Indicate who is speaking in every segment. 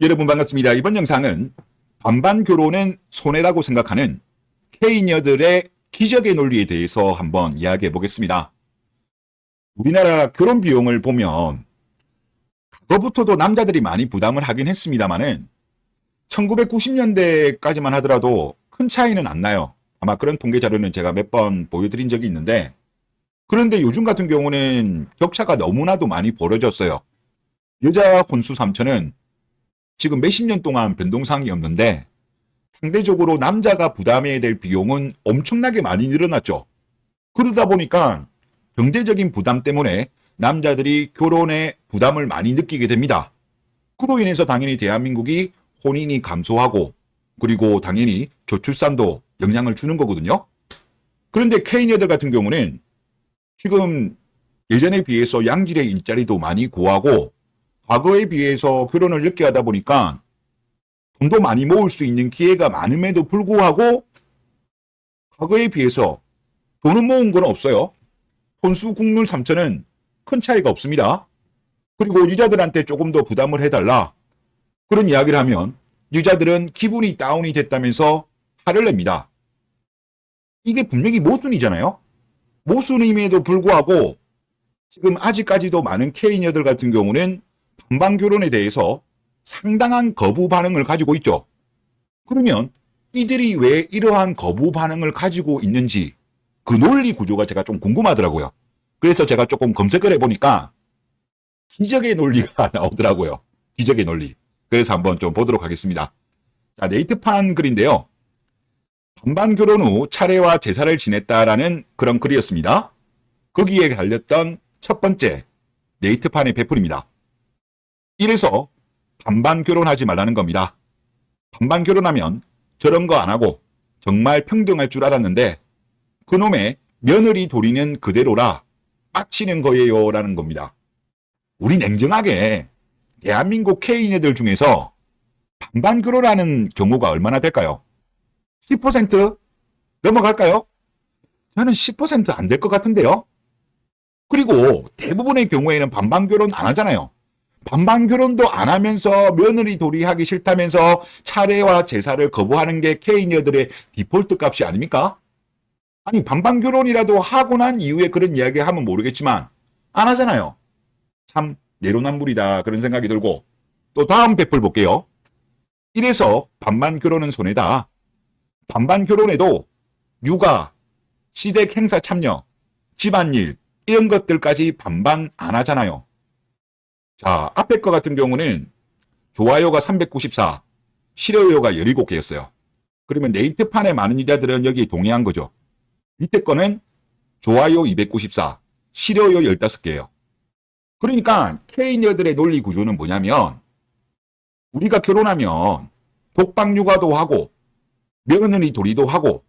Speaker 1: 여러분 반갑습니다. 이번 영상은 반반 결혼은 손해라고 생각하는 K녀들의 기적의 논리에 대해서 한번 이야기해 보겠습니다. 우리나라 결혼 비용을 보면 그거부터도 남자들이 많이 부담을 하긴 했습니다만은 1990년대까지만 하더라도 큰 차이는 안 나요. 아마 그런 통계 자료는 제가 몇 번 보여드린 적이 있는데 그런데 요즘 같은 경우는 격차가 너무나도 많이 벌어졌어요. 여자 혼수 3천은 지금 몇십 년 동안 변동상이 없는데 상대적으로 남자가 부담해야 될 비용은 엄청나게 많이 늘어났죠. 그러다 보니까 경제적인 부담 때문에 남자들이 결혼에 부담을 많이 느끼게 됩니다. 그로 인해서 당연히 대한민국이 혼인이 감소하고 그리고 당연히 저출산도 영향을 주는 거거든요. 그런데 K녀들 같은 경우는 지금 예전에 비해서 양질의 일자리도 많이 구하고 과거에 비해서 결혼을 늦게 하다 보니까 돈도 많이 모을 수 있는 기회가 많음에도 불구하고 과거에 비해서 돈은 모은 건 없어요. 혼수 국룰 3천은 큰 차이가 없습니다. 그리고 유자들한테 조금 더 부담을 해달라. 그런 이야기를 하면 유자들은 기분이 다운이 됐다면서 화를 냅니다. 이게 분명히 모순이잖아요. 모순임에도 불구하고 지금 아직까지도 많은 K녀들 같은 경우는 반반 결혼에 대해서 상당한 거부 반응을 가지고 있죠. 그러면 이들이 왜 이러한 거부 반응을 가지고 있는지 그 논리 구조가 제가 좀 궁금하더라고요. 그래서 제가 조금 검색을 해보니까 기적의 논리가 나오더라고요. 기적의 논리. 그래서 한번 좀 보도록 하겠습니다. 자, 네이트판 글인데요. 반반 결혼 후 차례와 제사를 지냈다라는 그런 글이었습니다. 거기에 달렸던 첫 번째 네이트판의 배풀입니다. 이래서 반반 결혼하지 말라는 겁니다. 반반 결혼하면 저런 거 안 하고 정말 평등할 줄 알았는데 그놈의 며느리 도리는 그대로라 빡치는 거예요 라는 겁니다. 우리 냉정하게 대한민국 K인애들 중에서 반반 결혼하는 경우가 얼마나 될까요? 10% 넘어갈까요? 저는 10%안 될 것 같은데요. 그리고 대부분의 경우에는 반반 결혼 안 하잖아요. 반반 결혼도 안 하면서 며느리 도리하기 싫다면서 차례와 제사를 거부하는 게 K녀들의 디폴트 값이 아닙니까? 아니 반반 결혼이라도 하고 난 이후에 그런 이야기 하면 모르겠지만 안 하잖아요. 참 내로남불이다 그런 생각이 들고 또 다음 배풀 볼게요. 이래서 반반 결혼은 손해다. 반반 결혼에도 육아, 시댁 행사 참여, 집안일 이런 것들까지 반반 안 하잖아요. 자, 앞에 거 같은 경우는 좋아요가 394, 싫어요가 17개였어요. 그러면 네이트판에 많은 이자들은 여기 동의한 거죠. 밑에 거는 좋아요 294, 싫어요 15개예요. 그러니까 K녀들의 논리 구조는 뭐냐면 우리가 결혼하면 독박 육아도 하고 며느리 도리도 하고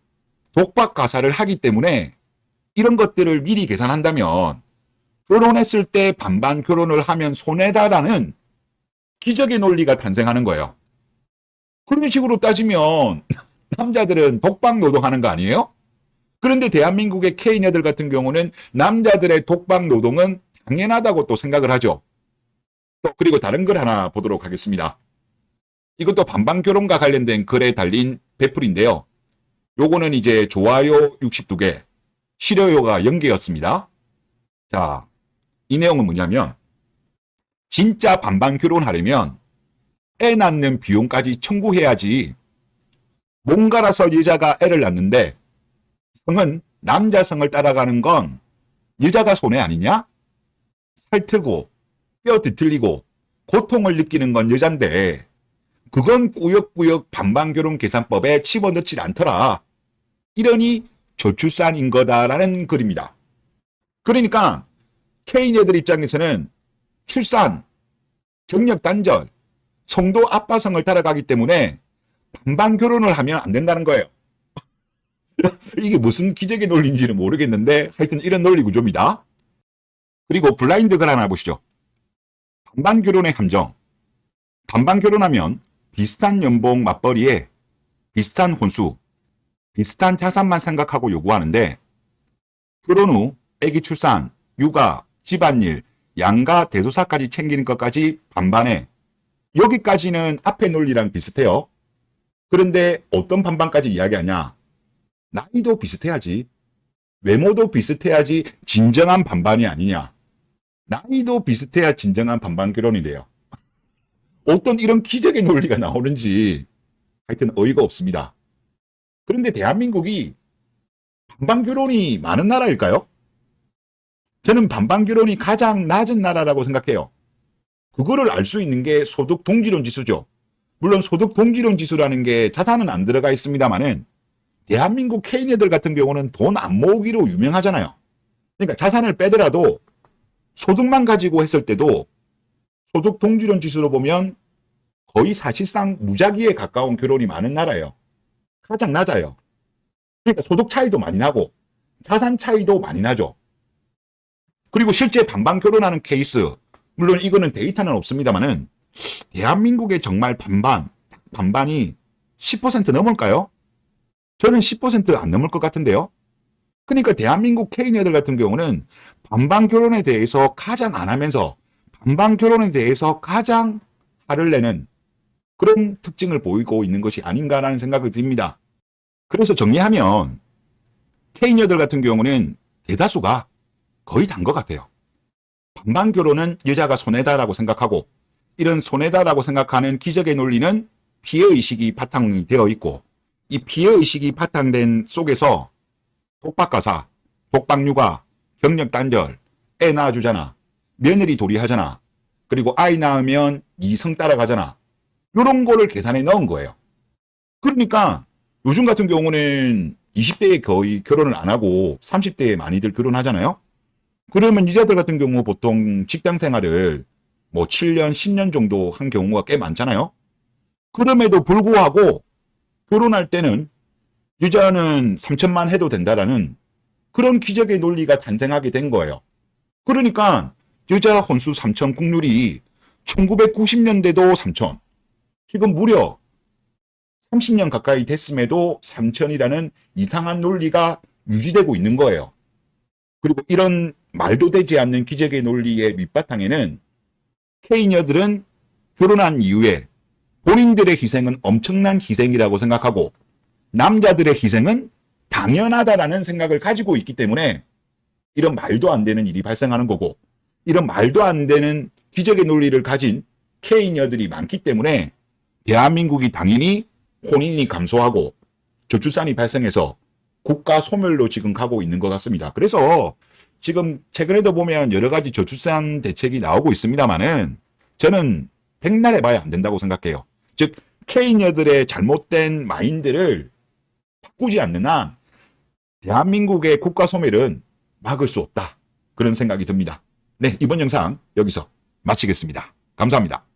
Speaker 1: 독박 가사를 하기 때문에 이런 것들을 미리 계산한다면 결혼했을 때 반반 결혼을 하면 손해다라는 기적의 논리가 탄생하는 거예요. 그런 식으로 따지면 남자들은 독박 노동하는 거 아니에요? 그런데 대한민국의 K녀들 같은 경우는 남자들의 독박 노동은 당연하다고 또 생각을 하죠. 또 그리고 다른 글 하나 보도록 하겠습니다. 이것도 반반 결혼과 관련된 글에 달린 배풀인데요. 요거는 이제 좋아요 62개, 싫어요가 0개였습니다. 자, 이 내용은 뭐냐면 진짜 반반 결혼하려면 애 낳는 비용까지 청구해야지 뭔가라서 여자가 애를 낳는데 성은 남자 성을 따라가는 건 여자가 손해 아니냐? 살트고 뼈 뒤틀리고 고통을 느끼는 건 여잔데 그건 꾸역꾸역 반반 결혼 계산법에 집어넣질 않더라. 이러니 저출산인 거다라는 글입니다. 그러니까 K녀들 입장에서는 출산, 경력 단절, 성도 아빠성을 따라가기 때문에 반반 결혼을 하면 안 된다는 거예요. 이게 무슨 기적의 논리인지는 모르겠는데 하여튼 이런 논리 구조입니다. 그리고 블라인드 글 하나 보시죠. 반반 결혼의 함정. 반반 결혼하면 비슷한 연봉 맞벌이에 비슷한 혼수, 비슷한 자산만 생각하고 요구하는데 결혼 후 아기 출산, 육아, 집안일, 양가 대소사까지 챙기는 것까지 반반에 여기까지는 앞에 논리랑 비슷해요. 그런데 어떤 반반까지 이야기하냐? 나이도 비슷해야지. 외모도 비슷해야지 진정한 반반이 아니냐. 나이도 비슷해야 진정한 반반 결혼이래요. 어떤 이런 기적의 논리가 나오는지 하여튼 어이가 없습니다. 그런데 대한민국이 반반 결혼이 많은 나라일까요? 저는 반반 결혼이 가장 낮은 나라라고 생각해요. 그거를 알 수 있는 게 소득 동지론 지수죠. 물론 소득 동지론 지수라는 게 자산은 안 들어가 있습니다만은 대한민국 K녀들 같은 경우는 돈 안 모으기로 유명하잖아요. 그러니까 자산을 빼더라도 소득만 가지고 했을 때도 소득 동지론 지수로 보면 거의 사실상 무작위에 가까운 결혼이 많은 나라예요. 가장 낮아요. 그러니까 소득 차이도 많이 나고 자산 차이도 많이 나죠. 그리고 실제 반반 결혼하는 케이스, 물론 이거는 데이터는 없습니다만은 대한민국의 정말 반반, 반반이 10% 넘을까요? 저는 10%안 넘을 것 같은데요. 그러니까 대한민국 K녀들 같은 경우는 반반 결혼에 대해서 가장 안 하면서 반반 결혼에 대해서 가장 화를 내는 그런 특징을 보이고 있는 것이 아닌가라는 생각이 듭니다. 그래서 정리하면 K녀들 같은 경우는 대다수가 거의 단 것 같아요. 반반 결혼은 여자가 손해다라고 생각하고 이런 손해다라고 생각하는 기적의 논리는 피해의식이 바탕이 되어 있고 이 피해의식이 바탕된 속에서 독박가사, 독박육아, 경력단절, 애 낳아주잖아. 며느리 도리하잖아. 그리고 아이 낳으면 이성 따라가잖아. 요런 거를 계산에 넣은 거예요. 그러니까 요즘 같은 경우는 20대에 거의 결혼을 안 하고 30대에 많이들 결혼하잖아요. 그러면 이자들 같은 경우 보통 직장 생활을 뭐 7년, 10년 정도 한 경우가 꽤 많잖아요. 그럼에도 불구하고 결혼할 때는 유자는 3천만 해도 된다라는 그런 기적의 논리가 탄생하게 된 거예요. 그러니까 여자 혼수 3천 국률이 1990년대도 3천, 지금 무려 30년 가까이 됐음에도 3천이라는 이상한 논리가 유지되고 있는 거예요. 그리고 이런 말도 되지 않는 기적의 논리의 밑바탕에는 K녀들은 결혼한 이후에 본인들의 희생은 엄청난 희생이라고 생각하고 남자들의 희생은 당연하다라는 생각을 가지고 있기 때문에 이런 말도 안 되는 일이 발생하는 거고 이런 말도 안 되는 기적의 논리를 가진 K녀들이 많기 때문에 대한민국이 당연히 혼인이 감소하고 저출산이 발생해서 국가 소멸로 지금 가고 있는 것 같습니다. 그래서 지금 최근에도 보면 여러 가지 저출산 대책이 나오고 있습니다만은 저는 백날 해봐야 안 된다고 생각해요. 즉 K녀들의 잘못된 마인드를 바꾸지 않는 한 대한민국의 국가 소멸은 막을 수 없다. 그런 생각이 듭니다. 네, 이번 영상 여기서 마치겠습니다. 감사합니다.